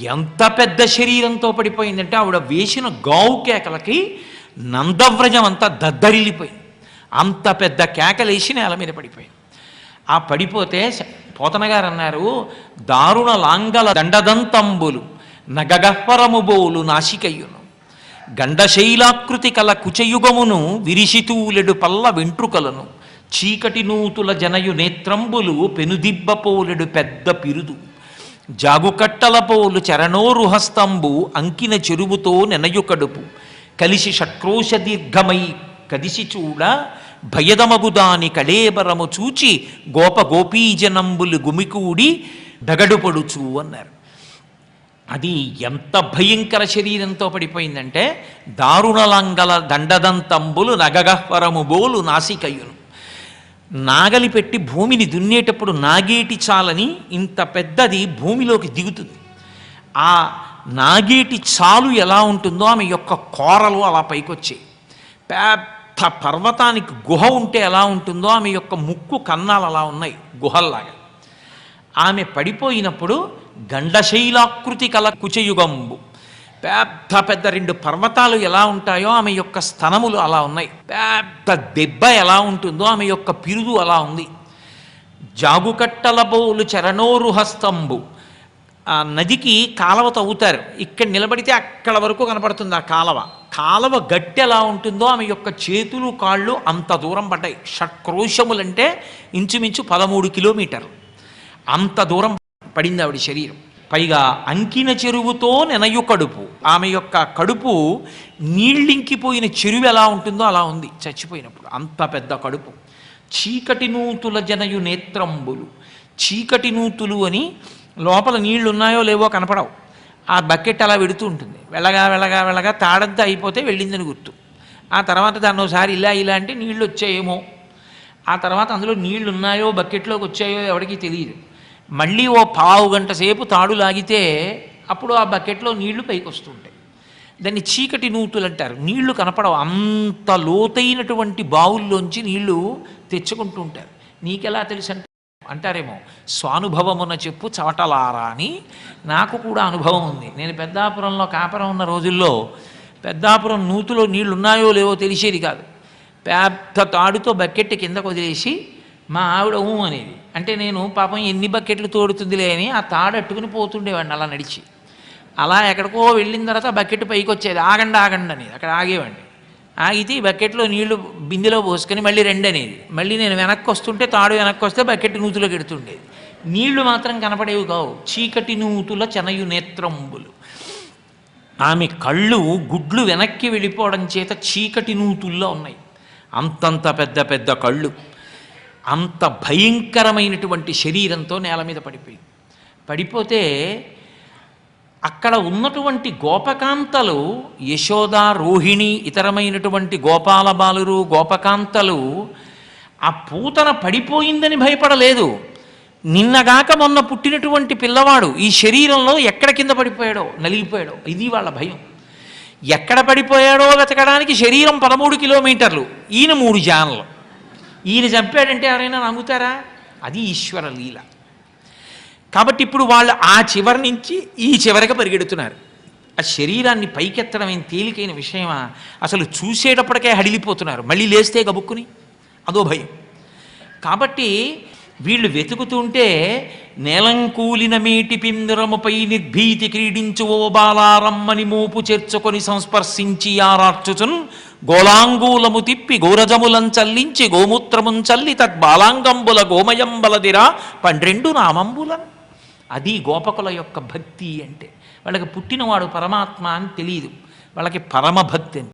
ఎంత పెద్ద శరీరంతో పడిపోయిందంటే ఆవిడ వేసిన గావు కేకలకి నందవ్రజం అంతా దద్దరిల్లిపోయింది. అంత పెద్ద కేకలేసి నేల మీద పడిపోయింది. ఆ పడిపోతే పోతనగారు అన్నారు దారుణ లాంగల దండదంతంబులు నగగహ్వరము బోలు నాసికయ్యును. గండశైలాకృతి కల కుచయుగమును విరిషితూలెడు పల్ల వెంట్రుకలను. చీకటి నూతుల జనయు నేత్రంబులు పెనుదిబ్బపోలెడు పెద్ద పిరుదు. జాగుకట్టలపోలు చరణోరుహస్తంబు అంకిన చెరువుతో నెనయు కడుపు కలిసి షట్క్రోశ దీర్ఘమై కదిసి చూడ భయదమగుదాని కళేబరము చూచి గోప గోపీజనంబులు గుమికూడి దగడుపడుచు అన్నారు. అది ఎంత భయంకర శరీరంతో పడిపోయిందంటే దారుణలంగల దండదంతంబులు నగగహ్వరము బోలు నాసికయ్యును నాగలి పెట్టి భూమిని దున్నేటప్పుడు నాగేటి చాలని ఇంత పెద్దది భూమిలోకి దిగుతుంది. ఆ నాగేటి చాలు ఎలా ఉంటుందో ఆమె యొక్క కోరలు అలా పైకొచ్చాయి. పెద్ద పర్వతానికి గుహ ఉంటే ఎలా ఉంటుందో ఆమె యొక్క ముక్కు కన్నాలు అలా ఉన్నాయి గుహల్లాగా. ఆమె పడిపోయినప్పుడు గండశైలాకృతి కల కుచయుగంబు. పెద్ద పెద్ద రెండు పర్వతాలు ఎలా ఉంటాయో ఆమె యొక్క స్థనములు అలా ఉన్నాయి. పెద్ద దెబ్బ ఎలా ఉంటుందో ఆమె యొక్క పిరుదు అలా ఉంది. జాగుకట్టల బోలు చరణోరు ఆ నదికి కాలవ తవ్వుతారు. ఇక్కడ నిలబడితే అక్కడ వరకు కనపడుతుంది ఆ కాలవ. కాలవ గట్టి ఎలా ఉంటుందో ఆమె యొక్క చేతులు కాళ్ళు అంత దూరం పడ్డాయి. షట్క్రోశములంటే ఇంచుమించు పదమూడు కిలోమీటర్లు. అంత దూరం పడింది ఆవిడ శరీరం. పైగా అంకిన చెరువుతో నెనయు కడుపు. ఆమె యొక్క కడుపు నీళ్ళింకిపోయిన చెరువు ఎలా ఉంటుందో అలా ఉంది. చచ్చిపోయినప్పుడు అంత పెద్ద కడుపు. చీకటి నూతుల జనయు నేత్రంబులు. చీకటి నూతులు అని లోపల నీళ్ళు ఉన్నాయో లేవో కనపడవు. ఆ బకెట్ అలా వెడుతూ ఉంటుంది. వెళ్ళగా వెళ్ళగా వెళ్ళగా తాడంతా అయిపోతే వెళ్ళిందని గుర్తు. ఆ తర్వాత దాన్ని ఒకసారి ఇలా ఇలా అంటే నీళ్ళు వచ్చాయేమో ఆ తర్వాత అందులో నీళ్ళు ఉన్నాయో బకెట్లోకి వచ్చాయో ఎవరికీ తెలియదు. మళ్ళీ ఓ పావు గంట సేపు తాడు లాగితే అప్పుడు ఆ బకెట్లో నీళ్ళు పైకి వస్తుంటాయి దాన్ని చీకటి నూతులు అంటారు. నీళ్ళు కనపడవు. అంత లోతైనటువంటి బావుల్లోంచి నీళ్ళు తెచ్చుకుంటూ ఉంటారు నీకెలా తెలుసు అంటే అంటారేమో స్వానుభవమున చెప్పు చవటలారా అని. నాకు కూడా అనుభవం ఉంది. నేను పెద్దాపురంలో కాపురం ఉన్న రోజుల్లో పెద్దాపురం నూతులో నీళ్ళు ఉన్నాయో లేవో తెలిసేది కాదు. పెద్ద తాడుతో బకెట్ కిందకు వదిలేసి మా ఆవిడ ఊ అనేది. అంటే నేను పాపం ఎన్ని బకెట్లు తోడుతుందిలే అని ఆ తాడు అట్టుకుని పోతుండేవాడిని అలా నడిచి. అలా ఎక్కడికో వెళ్ళిన తర్వాత బకెట్ పైకి వచ్చేది. ఆగండి ఆగండి అనేది. అక్కడ ఆగేవాడిని. ఆగితే ఈ బకెట్లో నీళ్ళు బిందెలో పోసుకొని మళ్ళీ రెండు అనేది. మళ్ళీ నేను వెనక్కి వస్తుంటే తాడు వెనక్కి వస్తే బకెట్ నూతులోకి ఎడుతుండేది. నీళ్ళు మాత్రం కనపడేవి కావు. చీకటి నూతుల చెనయు నేత్రంబులు. ఆమె కళ్ళు గుడ్లు వెనక్కి వెళ్ళిపోవడం చేత చీకటి నూతుల్లో ఉన్నాయి. అంతంత పెద్ద పెద్ద కళ్ళు. అంత భయంకరమైనటువంటి శరీరంతో నేల మీద పడిపోయింది. పడిపోతే అక్కడ ఉన్నటువంటి గోపకాంతలు యశోద రోహిణి ఇతరమైనటువంటి గోపాల బాలురు గోపకాంతలు ఆ పూతన పడిపోయిందని భయపడలేదు. నిన్నగాక మొన్న పుట్టినటువంటి పిల్లవాడు ఈ శరీరంలో ఎక్కడ కింద పడిపోయాడో నలిగిపోయాడో ఇది వాళ్ళ భయం. ఎక్కడ పడిపోయాడో వెతకడానికి శరీరం పదమూడు కిలోమీటర్లు ఈయన మూడు జానలు. ఈయన చంపాడంటే ఎవరైనా నమ్ముతారా? అది ఈశ్వర లీల. కాబట్టి ఇప్పుడు వాళ్ళు ఆ చివరి నుంచి ఈ చివరికి పరిగెడుతున్నారు. ఆ శరీరాన్ని పైకెత్తడం ఏం తేలికైన విషయమా? అసలు చూసేటప్పటికే హడిలిపోతున్నారు. మళ్ళీ లేస్తే గబుక్కుని? అదో భయం. కాబట్టి వీళ్ళు వెతుకుతుంటే నేలంకూలిన మేటి పిందరముపై నిర్భీతి క్రీడించు ఓ బాలారమ్మని మోపు చేర్చుకొని సంస్పర్శించి ఆరార్చుచున్ గోలాంగూలము తిప్పి గోరజములం చల్లించి గోమూత్రమున్ చల్లి తద్బాలాంగంబుల గోమయంబలదిరా పన్నెండు నామంబులను అది గోపకుల యొక్క భక్తి అంటే. వాళ్ళకి పుట్టినవాడు పరమాత్మ అని తెలియదు వాళ్ళకి పరమభక్తి అని